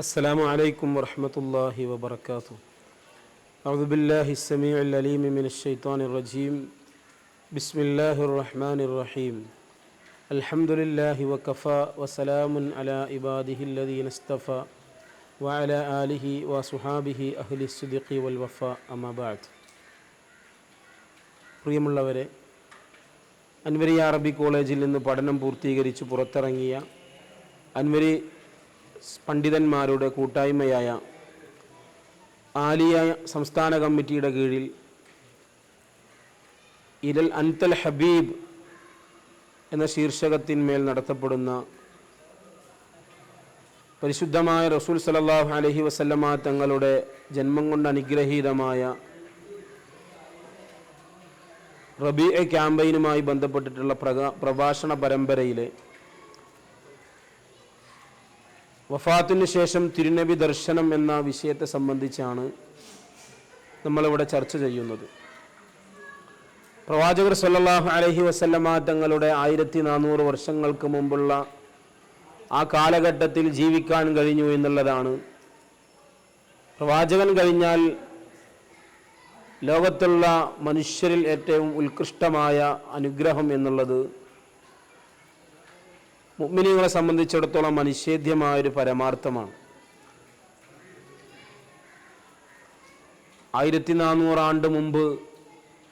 السلام عليكم ورحمة الله وبركاته أعوذ بالله السميع العليم من الشيطان الرجيم بسم الله الرحمن الرحيم الحمد لله وكفى وسلام على عباده الذين اصطفى وعلى آله وصحابه أهل الصدق والوفاء أما بعد പ്രിയമുള്ളവരെ അൻവരി അറബി കോളേജിൽ നിന്ന് പഠനം പൂർത്തീകരിച്ച് പുറത്തിറങ്ങിയ അൻവരി പണ്ഡിതന്മാരുടെ കൂട്ടായ്മയായ ആലിയ സംസ്ഥാന കമ്മിറ്റിയുടെ കീഴിൽ ഇരൽ അൻതൽ ഹബീബ് എന്ന ശീർഷകത്തിന്മേൽ നടത്തപ്പെടുന്ന പരിശുദ്ധമായ റസൂൽ സലല്ലാഹു അലഹി വസല്ലമ തങ്ങളുടെ ജന്മം കൊണ്ട് അനുഗ്രഹീതമായ റബി എ ക്യാമ്പയിനുമായി ബന്ധപ്പെട്ടിട്ടുള്ള പ്രഭാഷണ പരമ്പരയിലെ വഫാത്തിനു ശേഷം തിരുനബി ദർശനം എന്ന വിഷയത്തെ സംബന്ധിച്ചാണ് നമ്മളിവിടെ ചർച്ച ചെയ്യുന്നത്. പ്രവാചകർ സല്ലല്ലാഹു അലഹി വസല്ലമ തങ്ങളുടെ ആയിരത്തി നാനൂറ് വർഷങ്ങൾക്ക് മുമ്പുള്ള ആ കാലഘട്ടത്തിൽ ജീവിക്കാൻ കഴിഞ്ഞു എന്നുള്ളതാണ്. പ്രവാചകൻ കഴിഞ്ഞാൽ ലോകത്തുള്ള മനുഷ്യരിൽ ഏറ്റവും ഉത്കൃഷ്ടമായ അനുഗ്രഹം എന്നുള്ളത് മുഗ്മിനികളെ സംബന്ധിച്ചിടത്തോളം അനിഷേധ്യമായൊരു പരമാർത്ഥമാണ്. ആയിരത്തി നാനൂറാണ്ട് മുമ്പ്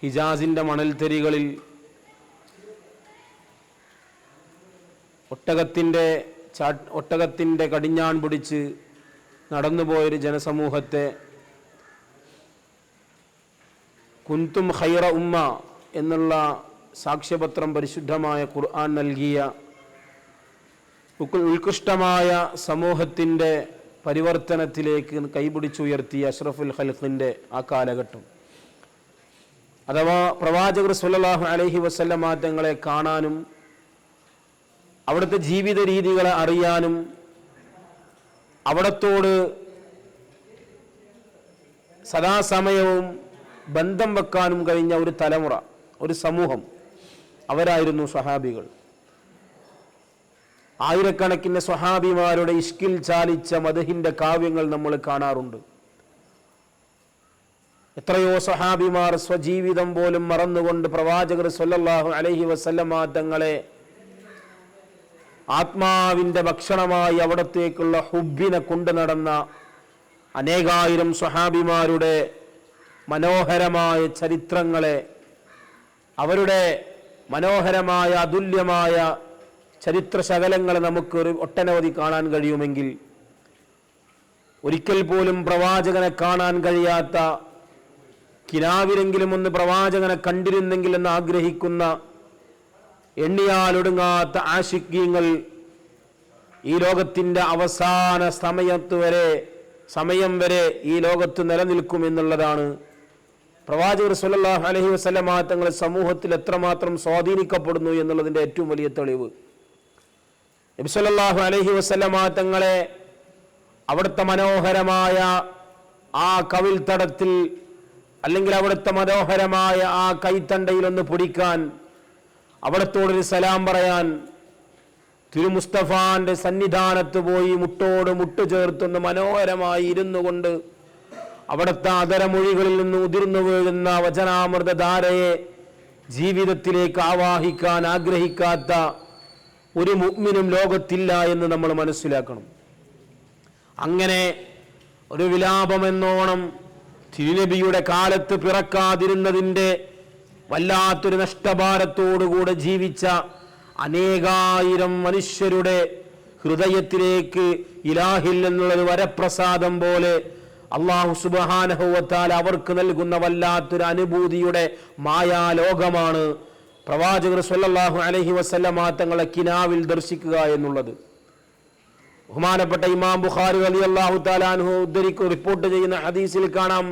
ഹിജാസിന്റെ മണൽത്തരികളിൽ ഒട്ടകത്തിന്റെ ഒട്ടകത്തിന്റെ കടിഞ്ഞാൺ പിടിച്ച് നടന്നുപോയൊരു ജനസമൂഹത്തെ കുന്തും ഹൈറ ഉമ്മ എന്നുള്ള സാക്ഷ്യപത്രം പരിശുദ്ധമായ ഖുർആൻ നൽകിയ ഉത്കൃഷ്ടമായ സമൂഹത്തിന്റെ പരിവർത്തനത്തിലേക്ക് കൈപിടിച്ചുയർത്തിയ അഷ്റഫുൽ ഖൽഖിന്റെ ആ കാലഘട്ടം. അഥവാ പ്രവാചകർ സുല്ലാഹു അലഹി വസല്ലമ തങ്ങളെ കാണാനും അവിടുത്തെ ജീവിത രീതികളെ അറിയാനും അവിടത്തോട് സദാസമയവും ബന്ധം വെക്കാനും കഴിഞ്ഞ ഒരു തലമുറ ഒരു സമൂഹം അവരായിരുന്നു സ്വഹാബികൾ ആയിരക്കണക്കിന് സ്വഹാബിമാരുടെ ഇഷ്കിൽ ചാലിച്ച മധുഹിന്റെ കാവ്യങ്ങൾ നമ്മൾ കാണാറുണ്ട്. എത്രയോ സ്വഹാബിമാർ സ്വജീവിതം പോലും മറന്നുകൊണ്ട് പ്രവാചകർ സൊല്ലാഹു അലഹി വസല്ലമ തങ്ങളെ ആത്മാവിന്റെ ഭക്ഷണമായി അവിടത്തേക്കുള്ള ഹുബിനെ കൊണ്ടു നടന്ന അനേകായിരം സ്വഹാബിമാരുടെ മനോഹരമായ ചരിത്രങ്ങളെ അവരുടെ മനോഹരമായ അതുല്യമായ ചരിത്ര ശകലങ്ങൾ നമുക്ക് ഒട്ടനവധി കാണാൻ കഴിയുമെങ്കിൽ ഒരിക്കൽ പോലും പ്രവാചകനെ കാണാൻ കഴിയാത്ത കിനാവിലെങ്കിലും ഒന്ന് പ്രവാചകനെ കണ്ടിരുന്നെങ്കിൽ എന്ന് ആഗ്രഹിക്കുന്ന എണ്ണിയാലൊടുങ്ങാത്ത ആശിക്യങ്ങൾ ഈ ലോകത്തിന്റെ അവസാന സമയത്ത് വരെ സമയം വരെ ഈ ലോകത്ത് നിലനിൽക്കും എന്നുള്ളതാണ്. പ്രവാചകർ സുല്ലാഹ് അലഹി വസ്ലമാ തങ്ങൾ സമൂഹത്തിൽ എത്രമാത്രം സ്വാധീനിക്കപ്പെടുന്നു എന്നുള്ളതിന്റെ ഏറ്റവും വലിയ തെളിവ്. നബി അലഹി വസല്ലമ തങ്ങളെ അവിടുത്തെ മനോഹരമായ ആ കവിൽ തടത്തിൽ അല്ലെങ്കിൽ അവിടുത്തെ മനോഹരമായ ആ കൈത്തണ്ടയിൽ ഒന്ന് പിടിക്കാൻ അവിടത്തോടൊരു സലാം പറയാൻ തിരുമുസ്തഫാന്റെ സന്നിധാനത്ത് പോയി മുട്ടോട് മുട്ട് ചേർത്തൊന്ന് മനോഹരമായി ഇരുന്നു കൊണ്ട് അവിടുത്തെ അതരമൊഴികളിൽ നിന്ന് ഉതിർന്നു വീഴുന്ന വചനാമൃതധാരയെ ജീവിതത്തിലേക്ക് ആവാഹിക്കാൻ ആഗ്രഹിക്കാത്ത ഒരു മുഗ്മിനും ലോകത്തില്ല എന്ന് നമ്മൾ മനസ്സിലാക്കണം. അങ്ങനെ ഒരു വിലാപമെന്നോണം തിരുനബിയുടെ കാലത്ത് പിറക്കാതിരുന്നതിന്റെ വല്ലാത്തൊരു നഷ്ടഭാരത്തോടുകൂടെ ജീവിച്ച അനേകായിരം മനുഷ്യരുടെ ഹൃദയത്തിലേക്ക് ഇലാഹിൽ എന്നുള്ളത് വരപ്രസാദം പോലെ അള്ളാഹു സുബാനഹുവത്താൽ അവർക്ക് നൽകുന്ന വല്ലാത്തൊരു അനുഭൂതിയുടെ മായാലോകമാണ് പ്രവാചകർ സല്ലല്ലാഹു അലഹി വസല്ലമ തങ്ങളെ കിനാവിൽ ദർശിക്കുക എന്നുള്ളത്. ബഹുമാനപ്പെട്ട ഇമാം ബുഖാരി അലി അള്ളാഹു താലാൻഹു ഉദ്ധരിക്ക് റിപ്പോർട്ട് ചെയ്യുന്ന ഹദീസിൽ കാണാം.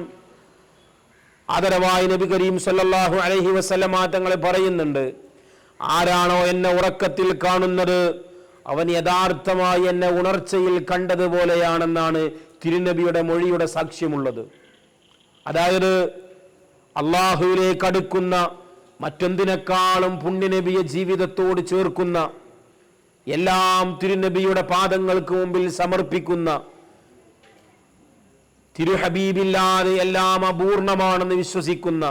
ആദരവായ നബി കരീം സല്ലാഹു അലഹി വസല്ലമ തങ്ങളെ പറയുന്നുണ്ട് ആരാണോ എന്നെ ഉറക്കത്തിൽ കാണുന്നത് അവൻ യഥാർത്ഥമായി എന്നെ ഉണർച്ചയിൽ കണ്ടതുപോലെയാണെന്നാണ് തിരുനബിയുടെ മൊഴിയുടെ സാക്ഷ്യമുള്ളത്. അതായത് അള്ളാഹുവിലേക്ക് അടുക്കുന്ന മറ്റെന്തിനേക്കാളും പുണ്യനബിയെ ജീവിതത്തോട് ചേർക്കുന്ന എല്ലാം തിരുനബിയുടെ പാദങ്ങൾക്ക് മുമ്പിൽ സമർപ്പിക്കുന്ന തിരുഹബീബില്ലാതെ എല്ലാം അപൂർണമാണെന്ന് വിശ്വസിക്കുന്ന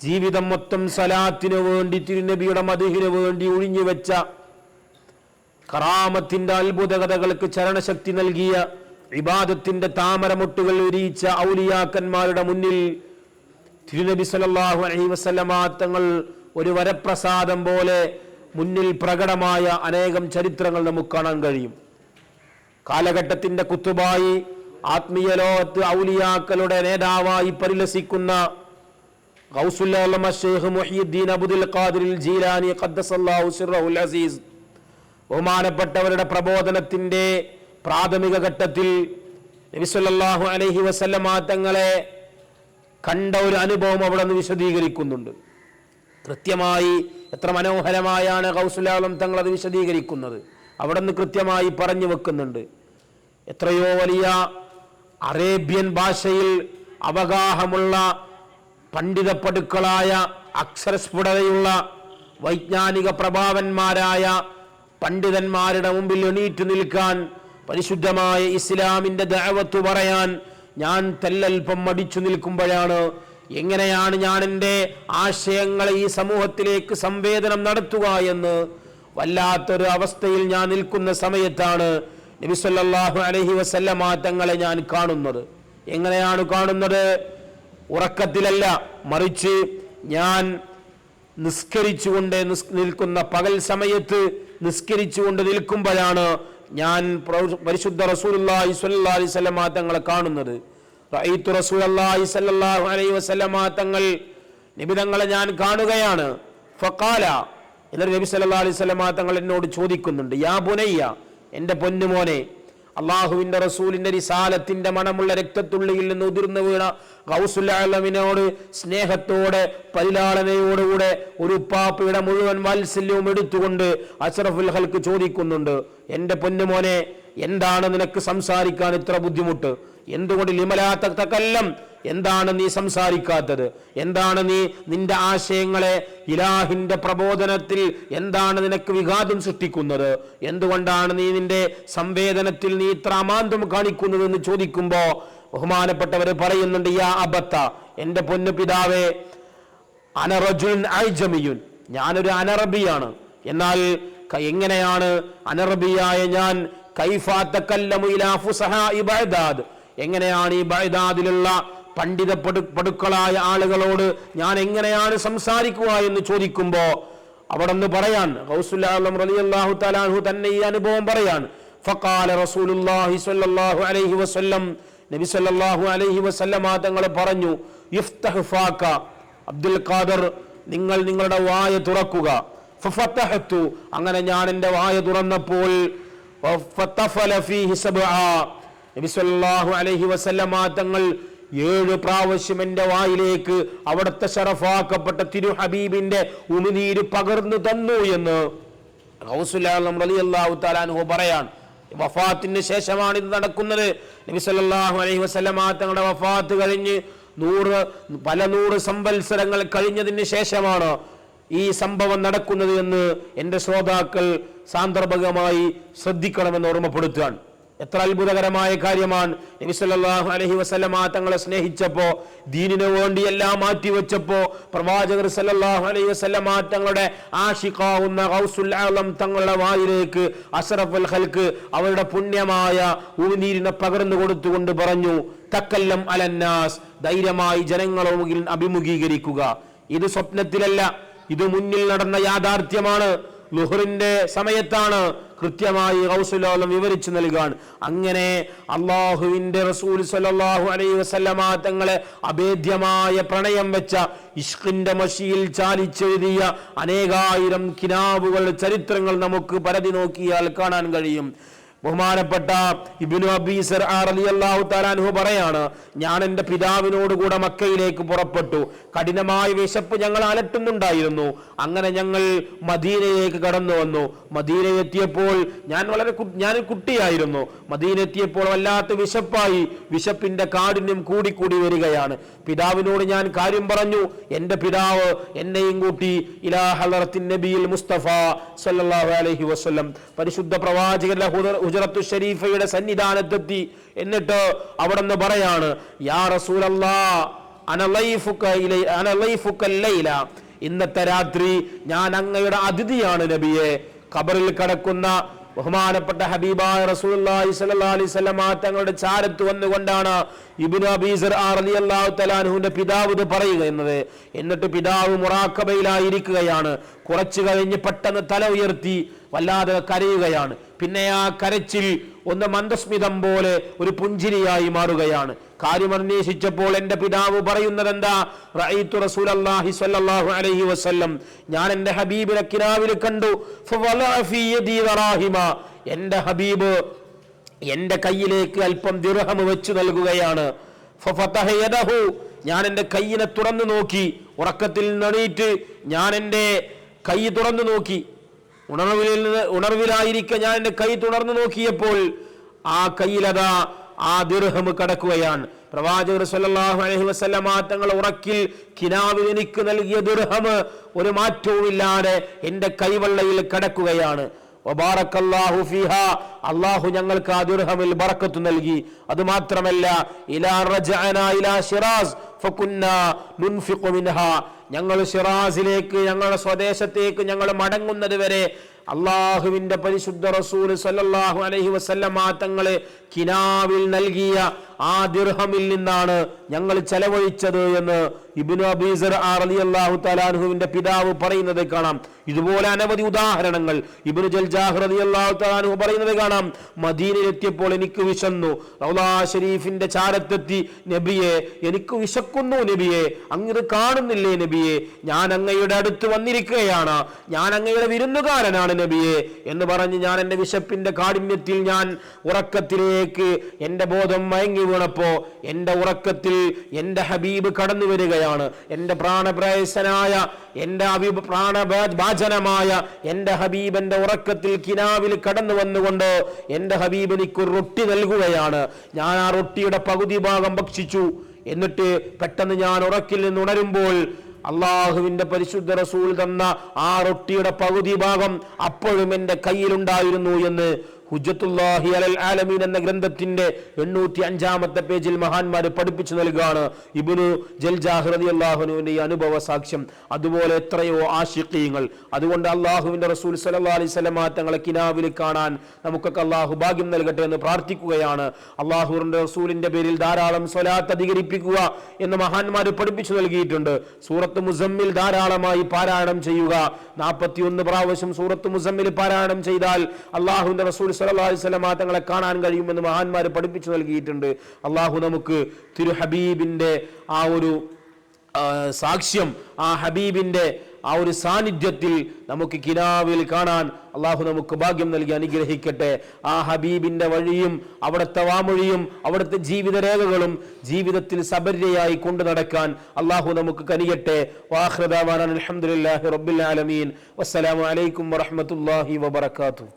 ജീവിതം മൊത്തം സലാത്തിനു വേണ്ടി തിരുനബിയുടെ മധുഹിനു വേണ്ടി ഒഴിഞ്ഞു വെച്ച കറാമത്തിന്റെ അത്ഭുത കഥകൾക്ക് ചരണശക്തി നൽകിയ വിവാദത്തിന്റെ താമരമുട്ടുകൾ ഉരിയിച്ച ഔലിയാക്കന്മാരുടെ മുന്നിൽ തിരുനബി സല്ലല്ലാഹു അലൈഹി വസല്ലമ തങ്ങൾ ഒരു വരപ്രസാദം പോലെ മുന്നിൽ പ്രകടമായ അനേകം ചരിത്രങ്ങൾ നമുക്ക് കാണാൻ കഴിയും. കാലഘട്ടത്തിന്റെ കുത്തുബായി ആത്മീയ ലോകത്ത് ഔലിയാക്കളുടെ നേതാവായി പരിലസിക്കുന്ന ഷെയ്ഖ് മുഹിയുദ്ദീൻ അബുദുൽ ജീലാനി അസീസ് ബഹുമാനപ്പെട്ടവരുടെ പ്രബോധനത്തിന്റെ പ്രാഥമിക ഘട്ടത്തിൽ നബിസല്ലാഹു അലൈഹി വസല്ലമ തങ്ങളെ കണ്ട ഒരു അനുഭവം അവിടെ നിന്ന് വിശദീകരിക്കുന്നുണ്ട്. കൃത്യമായി എത്ര മനോഹരമായാണ് കൗസുലാലം തങ്ങൾ അത് വിശദീകരിക്കുന്നത്. അവിടെ നിന്ന് കൃത്യമായി പറഞ്ഞു വെക്കുന്നുണ്ട്. എത്രയോ വലിയ അറേബ്യൻ ഭാഷയിൽ അവഗാഹമുള്ള പണ്ഡിതപ്പടുക്കളായ അക്ഷരസ്ഫുടതയുള്ള വൈജ്ഞാനിക പ്രഭാവന്മാരായ പണ്ഡിതന്മാരുടെ മുമ്പിൽ എണീറ്റ് നിൽക്കാൻ പരിശുദ്ധമായ ഇസ്ലാമിന്റെ ദഅവത്ത് പറയാൻ ഞാൻ തെല്ലൽപ്പം മടിച്ചു നിൽക്കുമ്പോഴാണ് എങ്ങനെയാണ് ഞാൻ എന്റെ ആശയങ്ങളെ ഈ സമൂഹത്തിലേക്ക് സംവേദനം നടത്തുക എന്ന് വല്ലാത്തൊരു അവസ്ഥയിൽ ഞാൻ നിൽക്കുന്ന സമയത്താണ് നബിസല്ലാഹു അലഹി വസല്ലമ മാറ്റങ്ങളെ ഞാൻ കാണുന്നത്. എങ്ങനെയാണ് കാണുന്നത്? ഉറക്കത്തിലല്ല മറിച്ച് ഞാൻ നിസ്കരിച്ചുകൊണ്ട് നിസ് നിൽക്കുന്ന പകൽ സമയത്ത് നിസ്കരിച്ചുകൊണ്ട് നിൽക്കുമ്പോഴാണ് ഞാൻ പരിശുദ്ധ റസൂലുള്ളാഹി സ്വല്ലല്ലാഹി അലൈഹി വസല്ലമ തങ്ങളെ കാണുന്നത്. റഅയ്തു റസൂലുള്ളാഹി സ്വല്ലല്ലാഹു അലൈഹി വസല്ലമ തങ്ങൾ നബി തങ്ങളെ ഞാൻ കാണുകയാണ്. ഫക്കാല എന്നൊരു നബി സല്ലാ അലൈഹി വസല്ലമ തങ്ങൾ എന്നോട് ചോദിക്കുന്നുണ്ട് യാ ബുനയ്യ എന്റെ പൊന്നുമോനെ അള്ളാഹുവിന്റെ റസൂലിന്റെ റിസാലത്തിന്റെ മണമുള്ള രക്തത്തുള്ളിയിൽ നിന്ന് ഉതിർന്നു വീണ ഗൗസുല്ലാലമിനോട് സ്നേഹത്തോടെ പരിലാളനയോടുകൂടെ ഒരു ഉപ്പാപ്പയുടെ മുഴുവൻ വാത്സല്യവും എടുത്തുകൊണ്ട് അഷറഫുൽ ഹൽക്ക് ചോദിക്കുന്നുണ്ട് എന്റെ പൊന്നുമോനെ എന്താണ് നിനക്ക് സംസാരിക്കാൻ ഇത്ര ബുദ്ധിമുട്ട്? എന്തുകൊണ്ട് ലിമലാത്ത തകല്ലം എന്താണ് നീ സംസാരിക്കാത്തത്? എന്താണ് നീ നിന്റെ ആശയങ്ങളെ ഇലാഹിന്റെ പ്രബോധനത്തിൽ എന്താണ് നിനക്ക് വിഘാതം സൃഷ്ടിക്കുന്നത്? എന്തുകൊണ്ടാണ് നീ നിന്റെ സംവേദനത്തിൽ നീ ഇത്ര അമാന്തം കാണിക്കുന്നത് എന്ന് ചോദിക്കുമ്പോ ബഹുമാനപ്പെട്ടവർ പറയുന്നുണ്ട് യാ അബത്ത എന്റെ പൊന്നു പിതാവേ അനറജുൻ ഐജമിയുൻ ഞാനൊരു അനറബിയാണ്. എന്നാൽ എങ്ങനെയാണ് അനറബിയായ ഞാൻ? കൈഫാത്തക്കല്ലമു ഇലാ ഫുസഹാഇ ഇബാദ് എങ്ങനെയാണ് ഈ ബഗ്ദാദിലുള്ള പണ്ഡിത പടു പടുക്കളായ ആളുകളോട് ഞാൻ എങ്ങനെയാണ് സംസാരിക്കുക എന്ന് ചോദിക്കുമ്പോ അവിടെ നിന്ന് പറയാൻ ഹൗസുല്ലാഹു റളിയല്ലാഹു തആലാഹു തന്നെ ഈ അനുഭവം പറയാൻ റസൂലുള്ളാഹി സ്വല്ലല്ലാഹു അലൈഹി വസല്ലം നബി അലൈഹി വസല്ലമ തങ്ങൾ പറഞ്ഞു അബ്ദുൽ ഖാദർ നിങ്ങൾ നിങ്ങളുടെ വായ തുറക്കുക അങ്ങനെ ഞാൻ എന്റെ വായ തുറന്നപ്പോൾ. നബി സല്ലല്ലാഹു അലൈഹി വസല്ലമ തങ്ങൾ ഏഴ് പ്രാവശ്യം എന്റെ വായിലേക്ക് അവിടുത്തെ ഷറഫാക്കപ്പെട്ട തിരു ഹബീബിന്റെ ഉമിനീര് പകർന്നു തന്നു എന്ന് പറയാണ് വഫാത്തിന് ശേഷമാണ് ഇത് നടക്കുന്നത്. നബി അലൈഹി വസല്ലമ തങ്ങളുടെ വഫാത്ത് കഴിഞ്ഞ് നൂറ് പല നൂറ് സംവത്സരങ്ങൾ കഴിഞ്ഞതിന് ശേഷമാണ് ഈ സംഭവം നടക്കുന്നത് എന്ന് എന്റെ ശ്രോതാക്കൾ സാന്ദർഭികമായി ശ്രദ്ധിക്കണമെന്ന് ഓർമ്മപ്പെടുത്തുകയാണ്. എത്ര അത്ഭുതകരമായ കാര്യമാണ്. നബി സല്ലല്ലാഹു അലൈഹി വസല്ലമ തങ്ങളെ സ്നേഹിച്ചപ്പോ ദീനിനു വേണ്ടി എല്ലാം മാറ്റിവെച്ചപ്പോ പ്രവാചകർ സല്ലല്ലാഹു അലൈഹി വസല്ലമ തങ്ങളുടെ ആഷിഖാവുന്ന ഗൗസുൽ ആലം തങ്ങളുടെ വായിലേക്ക് അഷറഫുൽ ഹൽക്ക് അവരുടെ പുണ്യമായ ഉമിനീരിനെ പകർന്നു കൊടുത്തുകൊണ്ട് പറഞ്ഞു തക്കല്ലം അലന്നാസ് ധൈര്യമായി ജനങ്ങളെ അഭിമുഖീകരിക്കുക. ഇത് സ്വപ്നത്തിലല്ല ഇത് മുന്നിൽ നടന്ന യാഥാർത്ഥ്യമാണ്. ലുഹറിന്റെ സമയത്താണ് കൃത്യമായി റൗസുലോലം വിവരിച്ചു നൽകാൻ. അങ്ങനെ അള്ളാഹുവിന്റെ റസൂൽ സലാഹു അലൈ വസല്ലമ തങ്ങളെ അഭേദ്യമായ പ്രണയം വെച്ച ഇഷ്കിന്റെ മഷിയിൽ ചാലിച്ചെഴുതിയ അനേകായിരം കിനാബുകൾ ചരിത്രങ്ങൾ നമുക്ക് പരതി നോക്കിയാൽ കാണാൻ കഴിയും. ബഹുമാനപ്പെട്ട ഇബിനു അബീസർ റളിയല്ലാഹു തആലാൻഹു പറയാണ് ഞാൻ എന്റെ പിതാവിനോടുകൂടെ മക്കയിലേക്ക് പുറപ്പെട്ടു. കഠിനമായ വിശപ്പ് ഞങ്ങൾ അലട്ടുന്നുണ്ടായിരുന്നു. അങ്ങനെ ഞങ്ങൾ മദീനയിലേക്ക് കടന്നു വന്നു. മദീനയെത്തിയപ്പോൾ ഞാൻ വളരെ ഞാൻ കുട്ടിയായിരുന്നു. മദീനെത്തിയപ്പോൾ വല്ലാത്ത വിശപ്പായി. വിശപ്പിന്റെ കാഠിന്യം കൂടിക്കൂടി വരികയാണ്. പിതാവിനോട് ഞാൻ കാര്യം പറഞ്ഞു. എന്റെ പിതാവ് എന്നെയും കൂട്ടി ഇലാ ഹലറത്തിൻ നബിയിൽ മുസ്തഫ സല്ലല്ലാഹു അലൈഹി വസല്ലം പരിശുദ്ധ പ്രവാചകന്റെ ഹുദ- ഹുജറത്തു ഷരീഫയുടെ സന്നിധാനത്തെത്തി. എന്നിട്ട് അവിടെ നിന്ന് പറയാണ് യാ റസൂലല്ലാ അനലൈഫുക ഇലൈ അനലൈഫുക ലൈല ഇന്നത്തെ രാത്രി ഞാൻ അങ്ങയുടെ അതിഥിയാണ് നബിയെ. ഖബറിൽ കടക്കുന്ന ബഹുമാനപ്പെട്ട ഹബീബായ അലൈഹി വസല്ലമ തങ്ങളുടെ ചാരത്ത് വന്നുകൊണ്ടാണ് ഇബ്നു അബീസർ റളിയല്ലാഹു തആലാഹുവിന്റെ പിതാവ് ഇത് പറയുക എന്നത്. എന്നിട്ട് പിതാവ് മുറാക്കബയിലായിരിക്കുകയാണ്. കുറച്ചു കഴിഞ്ഞ് പെട്ടെന്ന് തല ഉയർത്തി വല്ലാതെ കരയുകയാണ്. പിന്നെ ആ കരച്ചിൽ ഒന്ന് മന്ദസ്മിതം പോലെ ഒരു പുഞ്ചിരിയായി മാറുകയാണ്. കാര്യം അന്വേഷിച്ചപ്പോൾ എന്റെ പിതാവ് പറയുന്നത് എന്താ അലൈഹി ഞാൻ എന്റെ ഹബീബിനെ കിനാവിൽ കണ്ടു. എന്റെ ഹബീബ് എന്റെ കയ്യിലേക്ക് അല്പം ദിർഹം വെച്ചു നൽകുകയാണ്. ഞാൻ എന്റെ കയ്യിനെ തുറന്നു നോക്കി. ഉറക്കത്തിൽ നിന്നീറ്റ് ഞാൻ എന്റെ കൈ തുറന്നു നോക്കി. ഉണർവിൽ നിന്ന് ഉണർവിലായിരിക്കെ ഞാൻ എന്റെ കൈ തുറന്നു നോക്കിയപ്പോൾ ആ കയ്യിലതാ ആ ദിർഹം കടക്കുകയാണ്. പ്രവാചകർ സല്ലാഹു അലഹി വസല്ലമ തങ്ങൾ ഉറക്കിൽ കിനാവിൽ എനിക്ക് നൽകിയ ദിർഹം ഒരു മാറ്റവുമില്ലാതെ എന്റെ കൈവെള്ളയിൽ കടക്കുകയാണ്. അള്ളാഹു ഞങ്ങൾക്ക് ആ ദിർഹമിൽ ബറക്കത്ത് നൽകി. അത് മാത്രമല്ല ഇലാ ഞങ്ങൾ ഷിറാസിലേക്ക് ഞങ്ങളുടെ സ്വദേശത്തേക്ക് ഞങ്ങൾ മടങ്ങുന്നത് വരെ അള്ളാഹുവിന്റെ പരിശുദ്ധ റസൂൽ സല്ലല്ലാഹു അലൈഹി വസല്ലമ തങ്ങളെ കിനാവിൽ നൽകിയ ആ ദിർഹമിൽ നിന്നാണ് ഞങ്ങൾ ചെലവഴിച്ചത് എന്ന് ഇബിനു അബീസർ അലി അള്ളാഹു തലാൻഹുവിന്റെ പിതാവ് പറയുന്നത് കാണാം. ഇതുപോലെ അനവധി ഉദാഹരണങ്ങൾ ഇബ്നു ജൽജാഹ് അള്ളാഹു തലാൻഹു പറയുന്നത് കാണാം. മദീനയിലെത്തിയപ്പോൾ എനിക്ക് വിശന്നു. റൗലാ ഷരീഫിന്റെ ചാരത്തെത്തി നബിയെ എനിക്ക് വിശക്കുന്നു നബിയെ അങ്ങ് കാണുന്നില്ലേ നബിയെ ഞാൻ അങ്ങയുടെ അടുത്ത് വന്നിരിക്കുകയാണ്. ഞാൻ അങ്ങയുടെ വിരുന്നുകാരനാണ് നബിയെ എന്ന് പറഞ്ഞ് ഞാൻ എന്റെ വിശപ്പിന്റെ കാഠിന്യത്തിൽ ഞാൻ ഉറക്കത്തിലേക്ക് എന്റെ ബോധം മയങ്ങി വീണപ്പോ എന്റെ ഉറക്കത്തിൽ എന്റെ ഹബീബ് കടന്നു വരികയാണ്. എന്റെ പ്രാണപ്രയസനായ എന്റെ അഭി പ്രാണഭാചനമായ എന്റെ ഹബീബ് എന്റെ ഉറക്കത്തിൽ കിനാവിൽ കടന്നു വന്നുകൊണ്ട് എന്റെ ഹബീബ് എനിക്ക് റൊട്ടി നൽകുകയാണ്. ഞാൻ ആ റൊട്ടിയുടെ പകുതി ഭാഗം ഭക്ഷിച്ചു. എന്നിട്ട് പെട്ടെന്ന് ഞാൻ ഉറക്കിൽ നിന്ന് ഉണരുമ്പോൾ അള്ളാഹുവിന്റെ പരിശുദ്ധ റസൂൽ തന്ന ആ റൊട്ടിയുടെ പകുതി ഭാഗം അപ്പോഴും എന്റെ കയ്യിലുണ്ടായിരുന്നു എന്ന് ഹുജത്തുല്ലാഹി അലൽ ആലമീൻ എന്ന ഗ്രന്ഥത്തിന്റെ എണ്ണൂറ്റി അഞ്ചാമത്തെ പേജിൽ മഹാന്മാർ പഠിപ്പിച്ചു നൽകുകയാണ് ഇബിനു ജൽജാഹ്റതി അള്ളാഹുനുവിന്റെ ഈ അനുഭവ സാക്ഷ്യം. അതുപോലെ എത്രയോ ആഷിഖീങ്ങൾ അതുകൊണ്ട് അള്ളാഹുവിന്റെ റസൂൽ സല്ലല്ലാഹു അലൈഹി വസല്ലമ തങ്ങളെ കിനാവിൽ കാണാൻ നമുക്കൊക്കെ അള്ളാഹു ഭാഗ്യം നൽകട്ടെ എന്ന് പ്രാർത്ഥിക്കുകയാണ്. അള്ളാഹുറിന്റെ റസൂലിന്റെ പേരിൽ ധാരാളം സ്വലാത്ത് അധികരിപ്പിക്കുക എന്ന് മഹാന്മാർ പഠിപ്പിച്ചു നൽകിയിട്ടുണ്ട്. സൂറത്ത് മുസമ്മിൽ ധാരാളമായി പാരായണം ചെയ്യുക. നാൽപ്പത്തിയൊന്ന് പ്രാവശ്യം സൂറത്ത് മുസമ്മിൽ പാരായണം ചെയ്താൽ അള്ളാഹുവിന്റെ റസൂൽ വസല്ലമ തങ്ങളെ കാണാൻ കഴിയുമെന്ന് മഹാന്മാർ പഠിപ്പിച്ചു നൽകിയിട്ടുണ്ട്. അള്ളാഹു നമുക്ക് തിരു ഹബീബിന്റെ ആ ഒരു സാക്ഷ്യം ആ ഹബീബിന്റെ ആ ഒരു സാന്നിധ്യത്തിൽ നമുക്ക് കിനാവിൽ കാണാൻ അള്ളാഹു നമുക്ക് ഭാഗ്യം നൽകി അനുഗ്രഹിക്കട്ടെ. ആ ഹബീബിന്റെ വഴിയും അവിടുത്തെ വാമൊഴിയും അവിടുത്തെ ജീവിതരേഖകളും ജീവിതത്തിൽ സബര്യയായി കൊണ്ടു നടക്കാൻ അള്ളാഹു നമുക്ക് കനിയട്ടെ. വാഹൃദാൻ അലഹമുല്ലാഹി റബ്ബിൽ വസ്സലാമലൈക്കും വറഹ്മത്തുള്ളാഹി വബറകാതുഹു.